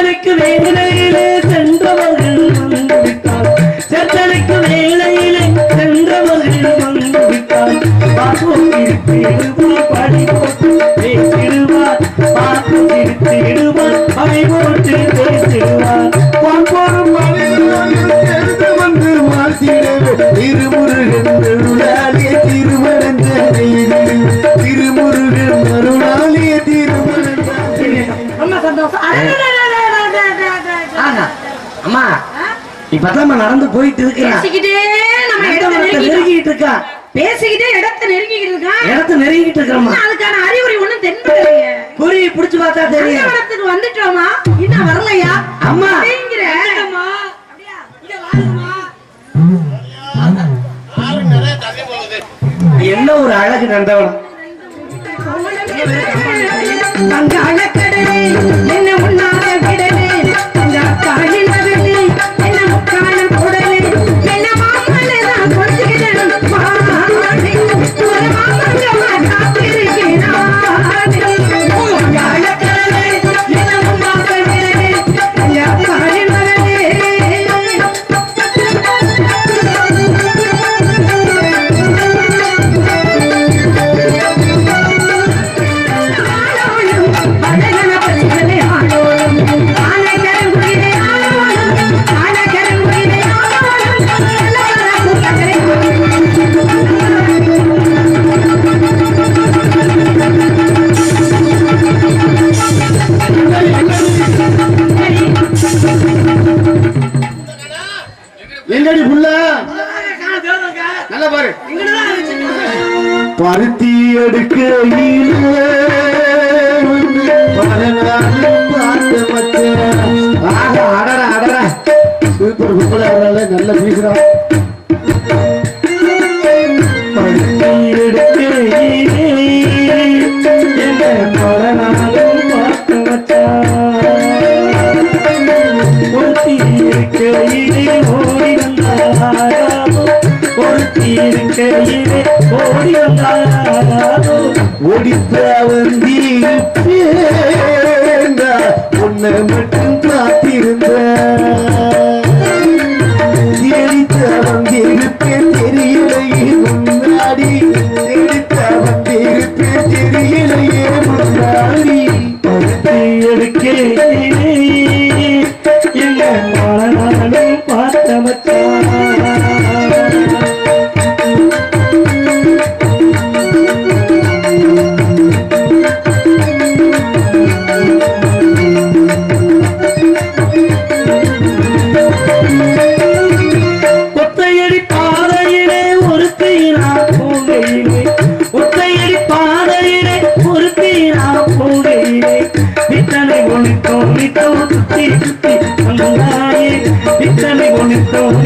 சேர்த்தனுக்கு வேலையிலே சென்றவர்கள் வந்துவிட்டார். சேர்த்தனுக்கு வேலையிலே சென்றவர்கள் வந்துவிட்டார். படிப்போம் இப்பதான் நடந்து போயிட்டு இருக்கிறேன் நெருங்கிட்டு இருக்கா? பேசிக்கிட்டே இடத்தை நெருங்கிட்டு இருக்கான் இடத்தை நெருங்கிட்டு இருக்கிறோமா அதுக்கான அறிகுறி ஒண்ணும் தென்படலையே. குறி புடிச்சு பார்த்தா தெரியும். வந்துட்டோமா? இன்னும் வரலையா? அம்மா. என்ன ஒரு அழகு நந்தவனம் தங்க அழக்கடலை கண்ணில் பேசுகிறான் ஒடித்தவன் தீர்ப்பேங்க உன்னை மட்டும் காத்திருந்த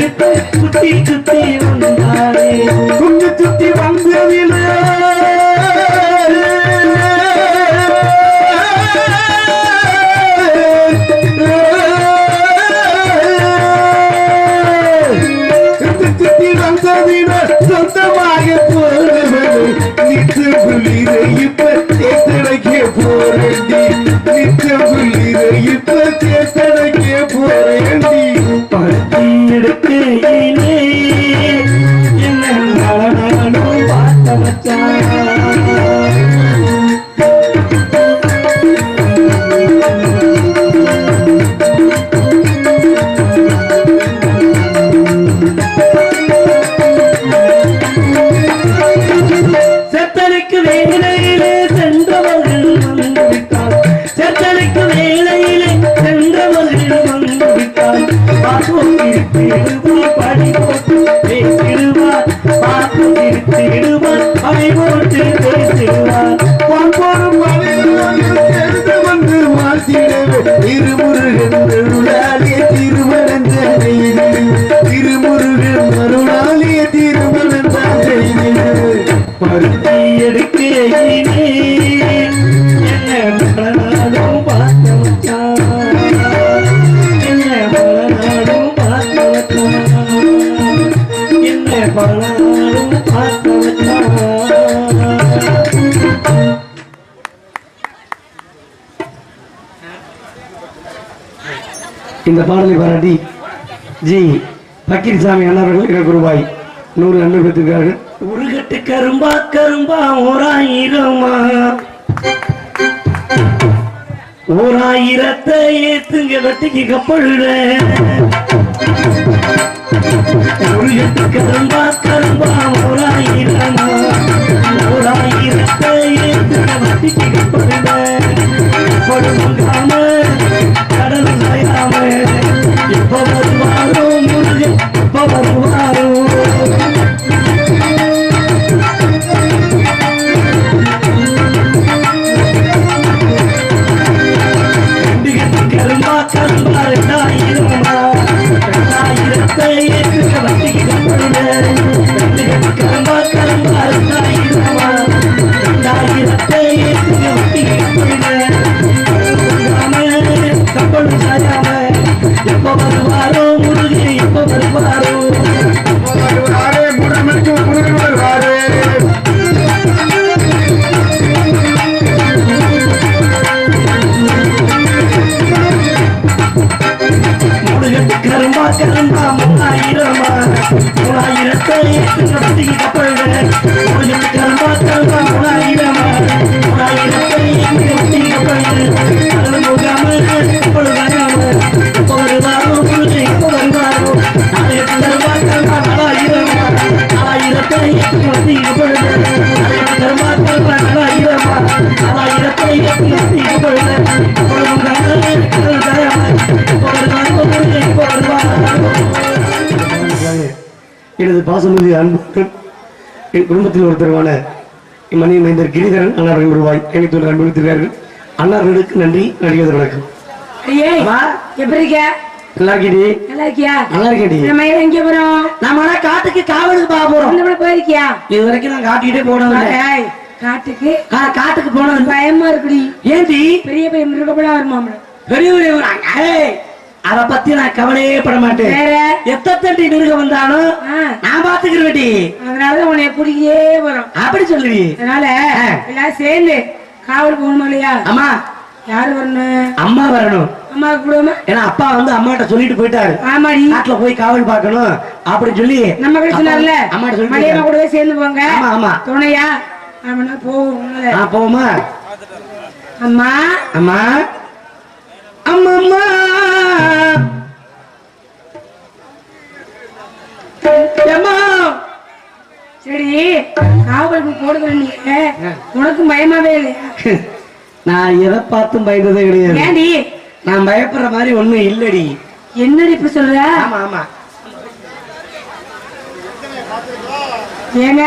எடுத்து சுத்தி சுத்தி வந்தாரே குண்டு சுத்தி வந்ததில் சொந்தமாக போறது நித்து புள்ளிரை இப்ப தேத்தடைக்க போறேன். நித்து இப்ப இந்த பாடலை பாராட்டி ஜி பக்கீர்சாமி அண்ணாவர்கள் எனக்கு ரூபாய் நூறு நன்மை பெற்றிருக்கிறார்கள். ஒரு கட்டு கரும்பா கரும்பா ஓராயிரமா? ஓராயிரத்தை ஏத்துங்க வெட்டிக்கு கப்பழுட ஒரு கட்டு கரும்பா கரும்பா ஓராயிரமா? ஓராயிரத்தை ஏத்துங்க வெட்டிக்கு கப்பழுட படுமுகாம e vamos para எனது பாசமிகு அன்பு என் குடும்பத்தில் ஒருத்தருமான மணி மைந்தர் கிரிதரன் அன்னார்கள் ரூபாய் எனக்கு அனுபவித்திருக்கிறார்கள் அன்னார்களுக்கு நன்றி நடிகர் வணக்கம். எப்படி இருக்க? நல்லா இருக்கீடி நல்லா இருக்கியா? நல்லா இருக்கேடி நம்ம எங்க போறோம்? நாம காட்டுக்கு காவலுக்கு பார்க்க போறோம். போயிருக்கியா? இது வரைக்கும் நான் காட்டிக்கிட்டே ஏய், காட்டுக்கு? காட்டுக்கு போனது பயமா இருக்குடி. ஏண்டி? பெரிய பெரிய மிருகப்படா வருமாம்ல பெரிய பெரிய அத பத்தி நான் கவலையே பட மாட்டேன் எத்தத்தண்டி மிருக வந்தாலும் நான் பாத்துக்கிறேன்டி அதனாலதான் உன்னை குடிக்கே வரும். அப்படி சொல்லுவி அதனால. எல்லாம் சேர்ந்து காவல் போகணுமா இல்லையா? அம்மா. யாரு வரணும்? அம்மா வரணும். அம்மா கூடமா ஏன்னா அப்பா வந்து அம்மாட்ட சொல்லிட்டு போயிட்டாரு. ஆமாடி. காட்டுல போய் காவல் பார்க்கணும் அப்படின்னு சொல்லி நம்ம கிட்ட சொன்னார்ல? அம்மாட்ட சொல்லி மணியம்மா கூடவே சேர்ந்து போங்க. ஆமா, ஆமா. துணையா? ஆமாண்ணா போவோம்? போவோமா? அம்மா. அம்மா. அம்மா. அம்மா அம்மா சரி காவலுக்கு போடுகிற நீ உனக்கும் பயமாவே இல்லையா? நான் எதை பார்த்தும் பயந்ததே கிடையாது. நான் பயப்படுற மாதிரி ஒண்ணும் இல்லடி. என்னடி இப்ப சொல்ற? ஆமா ஆமா. ஏங்க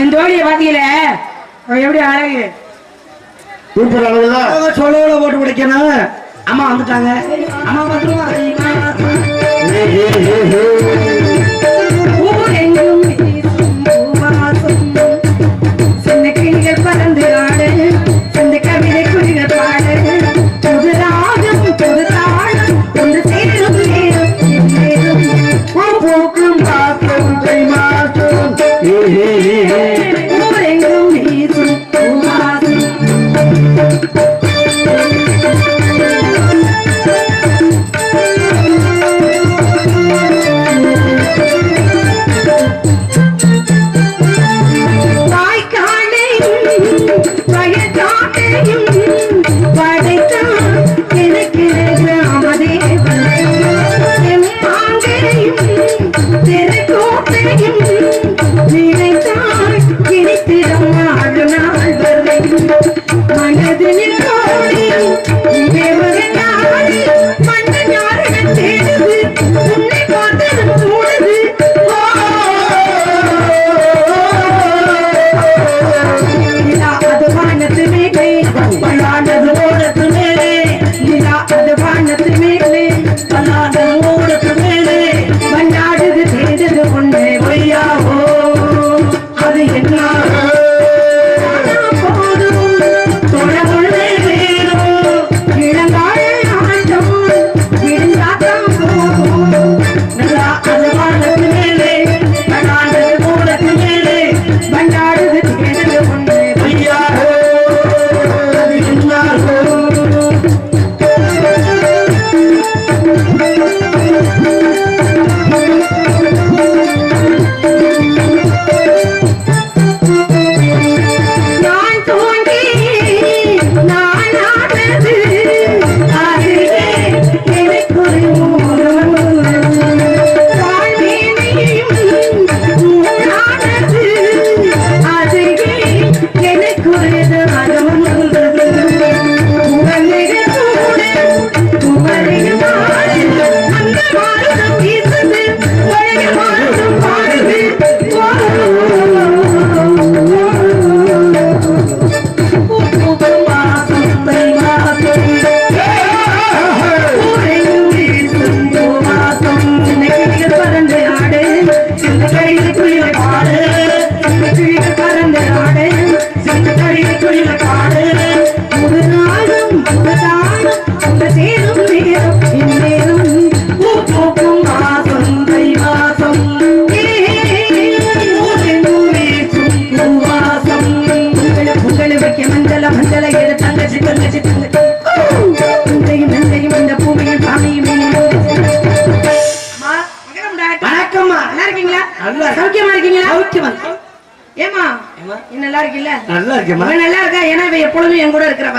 என் தோழிய பாத்தீங்களே? எப்படி அழகு? சூப்பர் போட்டு பிடிக்கணும். அம்மா வந்துட்டாங்க. அம்மா வந்துருவா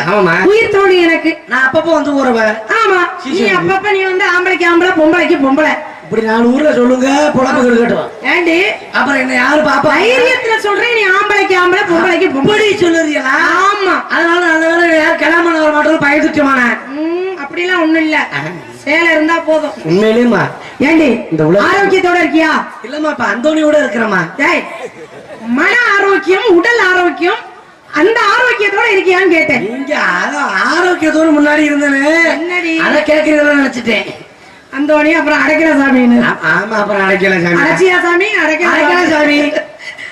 ஆமாம்மா. உயிர் தோழி எனக்கு. நான் அப்பப்போ வந்து ஊறவ ஆமா. நீ. அப்பப்ப நீ வந்து ஆம்பளைக்கு ஆம்பளை பொம்பளைக்கு பொம்பளை. இப்படி நாலு ஊர்ல சொல்லுங்க பொழப்பு இருக்கட்டும் ஏண்டி? அப்புறம் என்ன யாரு பாப்பா? தைரியத்துல சொல்றேன் நீ ஆம்பளைக்கு ஆம்பளை பொம்பளைக்கு பொம்பளை. சொல்லுறீங்களா ஆமா. அதனால வேலை யார் பண்ண வர மாட்டோம் பயந்துட்டுமானே அப்படிலாம் ஒண்ணும் இல்ல. சேலை இருந்தா போதும். உண்மையிலேயுமா ஏண்டி இந்த ஆரோக்கியத்தோட இருக்கியா? இல்லம்மா இப்ப அந்தோனியோட இருக்கிறம்மா. டேய் மன ஆரோக்கியம் உடல் ஆரோக்கியம் அந்த ஆரோக்கியத்தோட இருக்கியான்னு கேட்டேன். இங்க ஆரோக்கியத்தோட முன்னாடி இருந்தேனே. என்னடி? அத கேட்கறதா நினைச்சிட்டேன். அந்தோணி அப்புறம் அடைக்கல சாமின்னு ஆமா அப்புறம் அடைக்கல சாமி. அடைச்சியா சாமி? அடைக்கல அடைக்கல சாமி.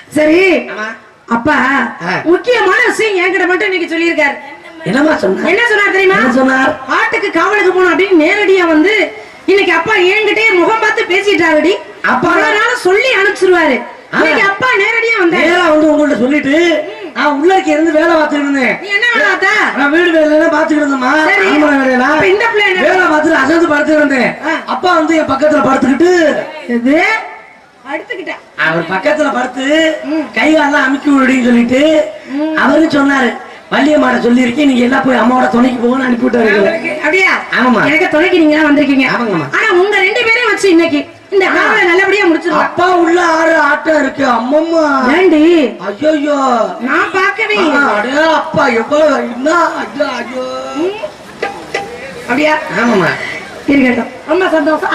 சரி. அப்பா. முக்கியமான விஷயம் என்கிட்ட மட்டும் இன்னைக்கு சொல்லியிருக்காரு. என்னம்மா சொன்ன என்ன சொன்னார் தெரியுமா? சொன்னார்? பாட்டுக்கு காவலுக்கு போனோம் அப்படின்னு நேரடியா வந்து இன்னைக்கு அப்பா என்கிட்டே முகம் பார்த்து பேசிட்டாருடி. அப்பா- அதனால சொல்லி அனுப்பிச்சிருவாரு. இன்னைக்கு அப்பா நேரடியா வந்தாரு. நேரா வந்து உங்கள்ட்ட சொல்லிட்டு நான் உள்ளக்க இருந்து வேலை பார்த்துட்டு இருந்தேன். என்ன வேலை பார்த்தா? நான் வீடு வேலையெல்லாம் பார்த்துட்டு இருந்தேம்மா. சரி. ஆம்பளை அப்ப இந்த பிள்ளை என்ன? வேலை பார்த்துட்டு அசந்து படுத்துட்டு இருந்தேன். அப்பா வந்து என் பக்கத்துல படுத்துக்கிட்டு அடுத்துக்கிட்டேன் அவர் பக்கத்துல படுத்து கை காலெல்லாம் அமுக்கி விடுன்னு சொல்லிட்டு அவரும் சொன்னாரு. வள்ளியம்மாட சொல்லியிருக்கேன் நீங்க எல்லாம் போய் அம்மாவோட துணைக்கு போகணும்னு அனுப்பி விட்டாரு. அப்படியா? ஆமாம்மா. எனக்கு துணைக்கு நீங்க வந்திருக்கீங்க. ஆமாங்கம்மா. ஆனா உங்க ரெண்டு பேரையும் வச்சு இன்னைக்கு இந்த காவல நல்லபடியா முடிச்சிருக்கா அப்பா உள்ள ஆறு ஆட்டம் இருக்கு அம்மம்மா. ஏண்டி? ஐயோ நான் பார்க்கவே அடே அப்பா எவ்வளவு என்ன? ஐயோ ஐயோ. அப்படியா? ஆமாம்மா. இருக்கட்டும். ரொம்ப சந்தோஷம்.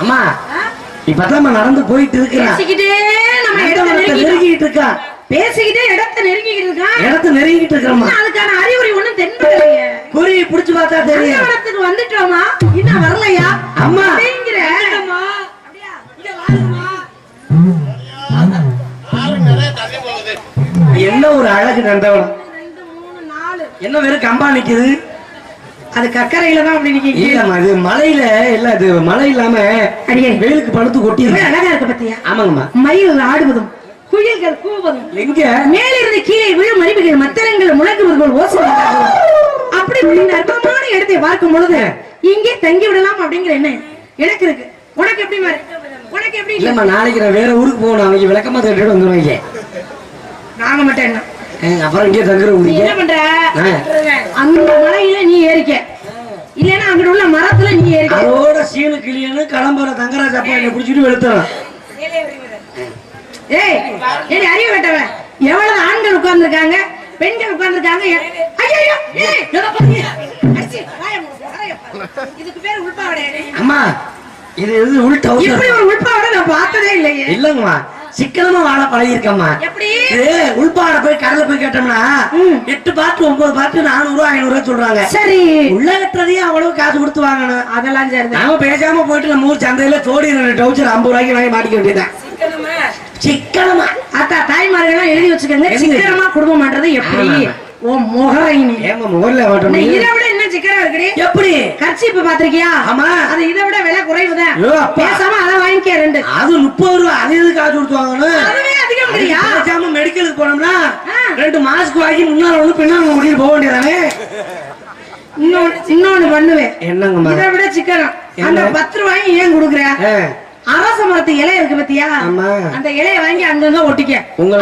அம்மா இப்பதான் நடந்து போயிட்டு இருக்கிறேன். நெருங்கிட்டு இருக்கான் பேசிக்கிட்டே இடத்தை நெருங்கிக்கிட்டு இருக்கான். இடத்தை நெருங்கிட்டு இருக்கிறோம்மா இன்னும் அதுக்கான அறிகுறி ஒண்ணும் தென்படலையே. குறி புடிச்சு பார்த்தா அந்த தெரியும் இடத்துக்கு வந்துட்டோமா? இன்னும் வரலையா? அம்மா. அப்படிங்கிற அப்படியா? இங்க வாருமா. என்ன ஒரு அழகு நாலு என்ன வெறும் கம்பா நிக்குது? அது கக்கரையில தான் அப்படி நிக்கீங்க இல்லம்மா இது மலையில இல்ல இது மழை இல்லாம அடியே. வெயிலுக்கு படுத்து கொட்டி அழகா இருக்கு பத்தியா? ஆமாங்கம்மா. மயில் ஆடுவதும். குயில்கள் கூவதும் எங்க? மேலிருந்து கீழே விழும் அருவிகள் மத்தளங்கள் முழங்குவர்கள் ஓசை. அப்படி அற்புதமான இடத்தை பார்க்கும் பொழுது இங்கே தங்கி விடலாம் அப்படிங்கிற எண்ணம் எனக்கு இருக்கு. உனக்கு எப்படி உனக்கு எப்படி? இல்லம்மா நாளைக்கு நான் வேற ஊருக்கு போகணும். அவங்க விளக்கமா தட்டிட்டு வந்துருவாங்க நாங்க மட்டும் என்ன? அப்புறம் இங்கே தங்குற ஊருக்கு என்ன பண்ற. அந்த மலையில நீ ஏறிக்க. இல்லைன்னா அங்கிட்ட உள்ள மரத்துல நீ ஏறிக்க. அதோட சீனு கிளியனு கிளம்புற தங்கராஜ் அப்பா என்னை பிடிச்சிட்டு வெளுத்துறான். ஏய் ஏய் அறிவு வெட்டவன் எவ்வளவு ஆண்கள் உட்கார்ந்து இருக்காங்க பெண்கள் உட்கார்ந்து இருக்காங்க ஐயோ ஏய். இதுக்கு பேர் உள்பாவடை. அம்மா இது இது உள் இப்படி ஒரு உள்பாவடை நான் பார்த்ததே இல்லையே. இல்லங்கம்மா சிக்கனமா வாழ பழகிருக்கம்மா எப்படி? இது உள்பாட போய் கடல்ல போய் கேட்டோம்னா. எட்டு பாட்டு ஒன்பது பாட்டு நானூறு ரூபா ஐநூறு ரூபா சொல்றாங்க. சரி. உள்ள கட்டுறதையே அவ்வளவு காசு கொடுத்து வாங்கணும். அதெல்லாம் சரி நாம பேசாம போயிட்டு நம்ம ஊர் சந்தையில தோடி ரெண்டு டவுச்சர் ஐம்பது ரூபாய்க்கு வாங்கி மாட்டிக்க வேண்டியதான் சிக்கனமா. அத்தா தாய்மார்கள்லாம் எழுதி வச்சுக்கோங்க. சிக்கனமா குடும்பம் பண்றது எப்படி. ஓ முகரைனி மாட்டோம் இதை விட என்ன சிக்கனம் இருக்குடி. எப்படி? கர்ச்சீப்பு பாத்திருக்கியா ஆமா. அது இதை விட விலை குறைவுதான். ஐயோ, அப்பா. பேசாம அதை வாங்கிக்க ரெண்டு. அது முப்பது ரூபா அது எதுக்கு காசு கொடுத்து வாங்கணும் அதுவே அதிகம் இல்லையா? பேசாம மெடிக்கலுக்கு போனோம்னா. ரெண்டு மாஸ்க் வாங்கி முன்னால ஒண்ணு பின்னால போக வேண்டியதானே? இன்னொன்னு இன்னொன்னு பண்ணுவேன். என்னங்கம்மா இதை விட சிக்கனம்? அந்த பத்து ரூபாயும் ஏன் கொடுக்குற? அரச மரத்து இலை இருக்கு பத்தியா. அந்த இலைய வாங்கி அங்கங்க ஒட்டிக்க.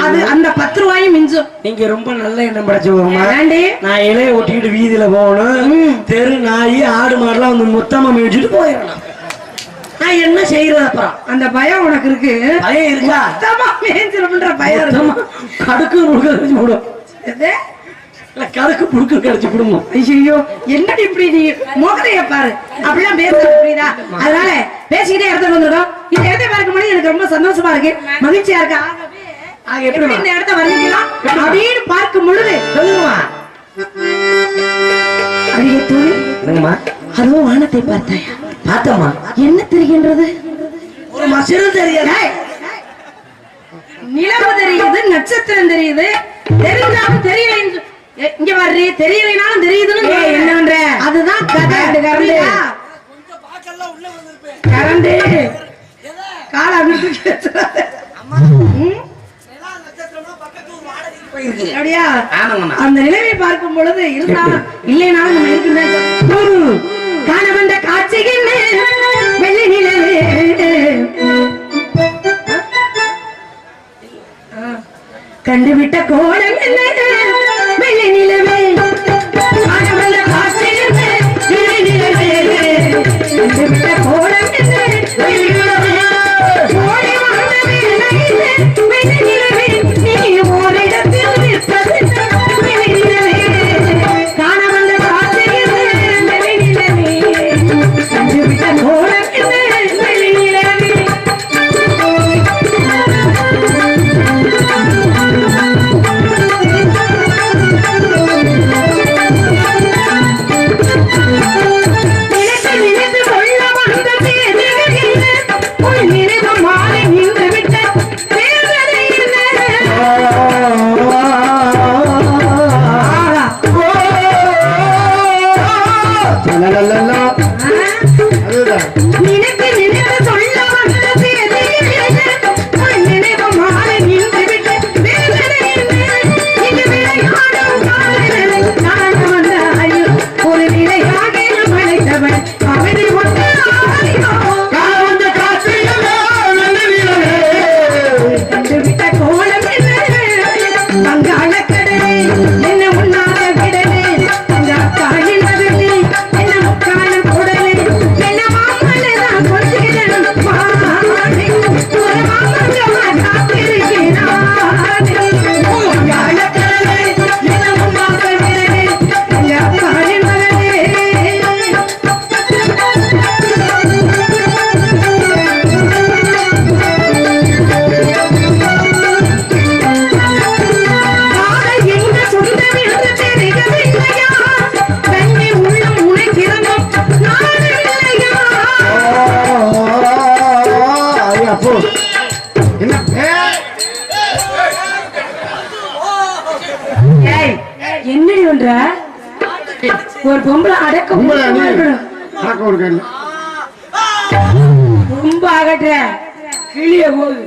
அது அந்த பத்து ரூபாயும் மிஞ்சும். நீங்க ரொம்ப நல்ல எண்ணம் படைச்சவங்கம்மா. ஏண்டி நான் இலைய ஒட்டிக்கிட்டு வீதியில போகணும். தெரு நாய் ஆடு மாடுலாம் வந்து மொத்தமா மேய்ச்சிட்டு போயிடணும். நான் என்ன செய்யறது அப்புறம்? அந்த பயம் உனக்கு இருக்கு? பயம் இருக்கா மொத்தமா மேய்ஞ்சிரும்ன்ற பயம் மொத்தமா இருக்கு கடுக்கு முழுக்க? இல்ல கடுக்கு புடுக்கு கடிச்சு விடுமோ ஐயோ என்னடி இப்படி நீ முகரைய பாரு? அப்படிலாம் பேசுறது புரியுதா அதனால பேசிக்கிட்டே இடத்துக்கு வந்திருக்கோம். இந்த இடத்தை பார்க்கும் போது எனக்கு ரொம்ப சந்தோஷமா இருக்கு. மகிழ்ச்சியா இருக்கு? ஆகவே இந்த இடத்த வர்ணிக்கலாம் அப்படின்னு பார்க்கும் பொழுது அடியே வானத்தை பார்த்தாயா? பார்த்தம்மா. என்ன தெரிகின்றது? ஒரு மசிறு தெரியாது. நிலவு தெரியுது நட்சத்திரம் தெரியுது. தெரிஞ்சாலும் தெரியலைன்னு சொ- ஏ, இங்க வர்றீ தெரியலைனாலும் தெரியுதுன்னு என்னன்ற? அதுதான் கதை. அந்த கரண்டு கரண்டு. கால அப்படியா? அந்த நிலைமை பார்க்கும் பொழுது இருந்தா இல்லைனாலும் நம்ம இருக்கின்ற காணவண்ட காட்சிகள் வெள்ளி நிலவு கண்டுவிட்ட கோலம் என்ன? கோலம் என்ன என்னடி ஒன்ற ஒரு பொம்பளை அடக்க அடக்க ஒரு ரொம்ப அகற்ற. கிளிய போகுது.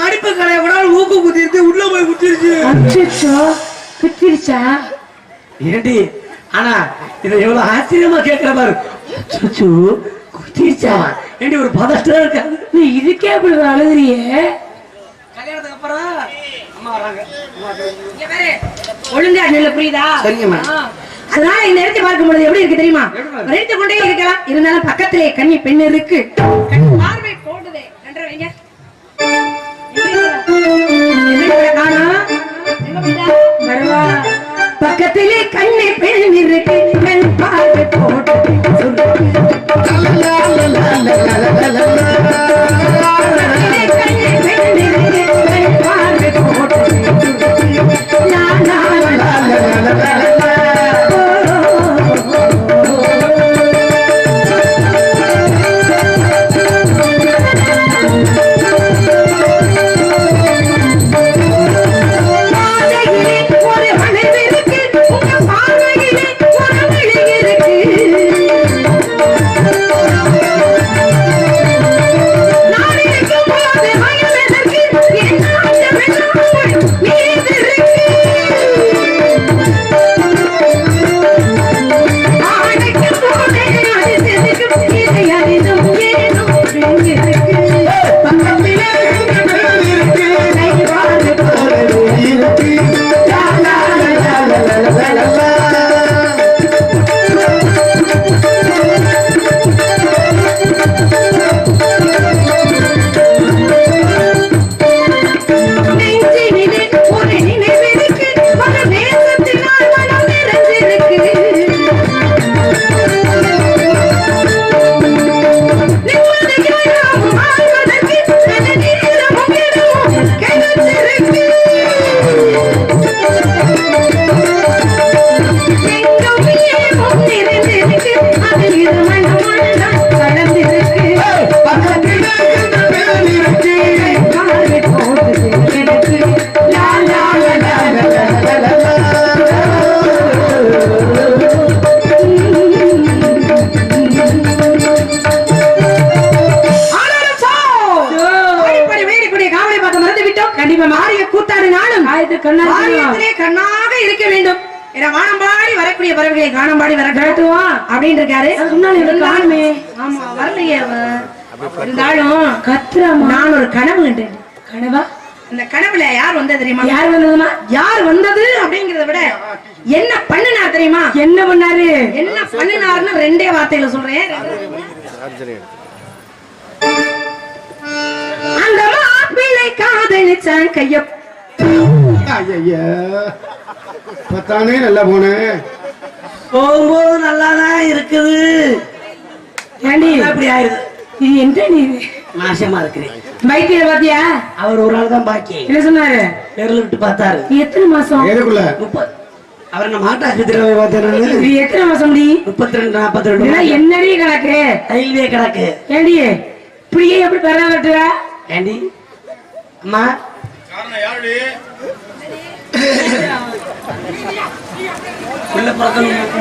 மடிப்பு கடை கூட ஊக்கு குத்திருச்சு உள்ள போய் குத்திருச்சு. அச்சோ குத்திருச்சா? ஏண்டி ஆனா இத எவ்வளவு ஆச்சரியமா கேட்கிற பாரு. சுச்சு குத்திருச்சா? ஏண்டி ஒரு பதஷ்டம் இருக்காது நீ இதுக்கே அப்படி அழுகுறியே? கல்யாணத்துக்கு அப்புறம் அம்மா வராங்க ஒழுங்கா நல்ல புரியுதா? சரிங்கம்மா அதான் இந்த நேரத்தை பார்க்கும் பொழுது எப்படி இருக்கு தெரியுமா? நினைத்து கொண்டே இருக்கலாம். இருந்தாலும் பக்கத்திலே கண்ணி பெண் இருக்கு. பக்கத்திலே கண்ணை பெண் இருக்கு கண் பார்வை போட்டு ஆ. கண்டிப்பா மாறிய கூத்தாடினாலும் கண்ணாக இருக்க வேண்டும். வானம்பாடி வரக்கூடிய பறவைகளை காணம்பாடி வர கட்டுவான் அப்படின்னு இருக்காரு அதுக்கு முன்னாடி இவரை காணுமே. ஆமா வரலையே அவன். இருந்தாலும் கத்துறாமா நான் ஒரு கனவு கண்டேன். கனவா? இந்த கனவுல யார் வந்தது தெரியுமா? யார் வந்ததுமா? யார் வந்தது அப்படிங்கறத விட என்ன பண்ணுனா தெரியுமா? என்ன பண்ணாரு? என்ன பண்ணினாருன்னு ரெண்டே வார்த்தையில சொல்றேன். அந்த மாப்பிள்ளை காதலிச்சான் கைய ஐயா பத்தானே நல்லா போனேன் போகும்போது நல்லாதான் இருக்குது. ஏண்டி? அப்படி ஆயிருது இது என்ன நீ நாசமா இருக்கிறேன். வைத்தியரை பாத்தியா அவர் ஒரு ஆள் தான் பாக்கி. என்ன சொன்னாரு? பேர்ல விட்டு பார்த்தாரு. நீ எத்தனை மாசம்? எதுக்குள்ள முப்பது அவர் என்ன மாட்டாக்குறவை பார்த்தேன் இது எத்தனை மாசம் டி? முப்பத்தி ரெண்டு நாற்பத்தி ரெண்டு என்னடி கணக்கு? ரயில்வே கிடக்கு ஏண்டி? இப்படியே எப்படி பெற வெட்டுற? ஏண்டி? அம்மா.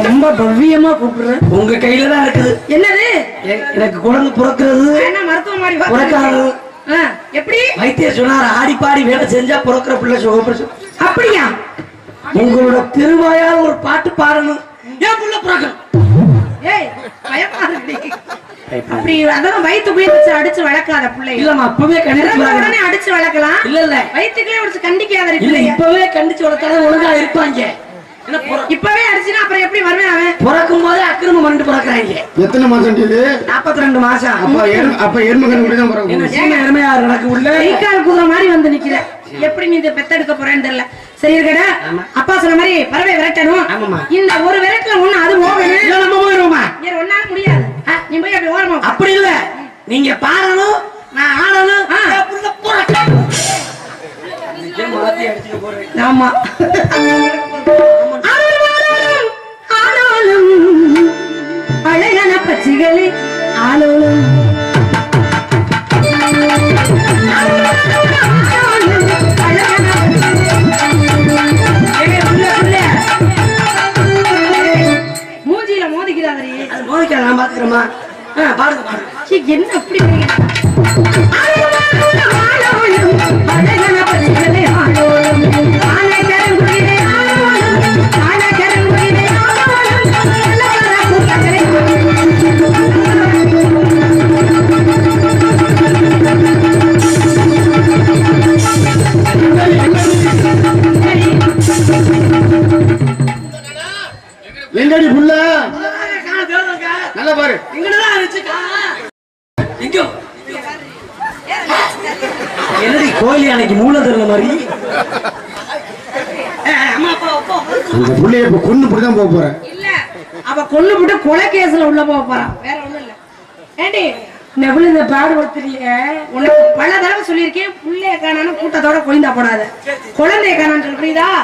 ரொம்ப பவ்யமா கூப்பிடுற. உங்க கையில தான் இருக்குது. என்னது? எனக்கு குழந்தை பிறக்கிறது. என்ன மருத்துவ மாதிரி பிறக்காது ஆ, எப்படி? வைத்தியர் சொன்னார் ஆடி பாடி வேலை செஞ்சா பிறக்கிற பிள்ளை சுகப்பிரசவம் அப்படியா? உங்களோட திருவாயால் ஒரு பாட்டு பாடணும். ஏன் புள்ள பிறக்கணும். ஏய் பயமா. அப்படி அதான் வயிற்றுக்குள்ளே வச்சு அடிச்சு வளர்க்காத பிள்ளை இல்லம்மா அப்பவே. உடனே அடிச்சு வளர்க்கலாம். இல்ல இல்ல. வயிற்றுக்குள்ளே வச்சு கண்டிக்காத இப்பவே கண்டிச்சு வளர்த்தாலும் ஒழுங்கா இருப்பாங்க. இப்பவே அடிச்சுனா அப்புறம் எப்படி வருவேன் அவன்? பிறக்கும் போதே அக்கிரமம் பண்ணிட்டு பிறக்கிறாங்க. எத்தனை மாசம் நாற்பத்தி ரெண்டு மாசம். அப்ப எரு அப்ப எருமை கணக்கு தான் என்ன பிறக்கும் சீமை எருமையா நடக்கு உள்ள? கை கால் குதிரை மாதிரி வந்து நிக்கிற. எப்படி நீ இதை பெத்தெடுக்க போறேன்னு தெரியல. சரி இருக்கடா. அப்பா சொன்ன மாதிரி பறவை விரட்டணும். இந்த ஒரு விரட்டுல ஒண்ணு அது போகணும் ஒன்னால முடியாது. நீ போய் அப்படி ஓரமா. அப்படி இல்ல நீங்க பாடணும் நான் ஆடணும் ஆ. என் புள்ள பிறக்கணும். ஏன் மாத்தி அது நான் பாத்துக்கிறோமா பாருங்க பாருங்க என்ன அப்படி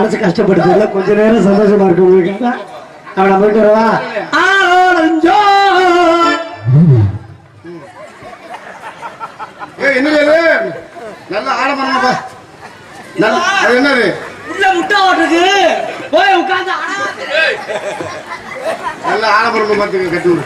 மனசு கஷ்டப்படுத்தல கொஞ்ச நேரம் சந்தோஷமா இருக்கு உங்களுக்கு. அவனை போயிட்டு வரவா. ஏய் என்னது நல்லா ஆடம்பரமா நல்லா அது என்னது? உள்ள முட்டை ஓட்டுருக்கு போய் உட்கார்ந்து நல்லா ஆடம்பரமா பார்த்துக்க கட்டி விடு.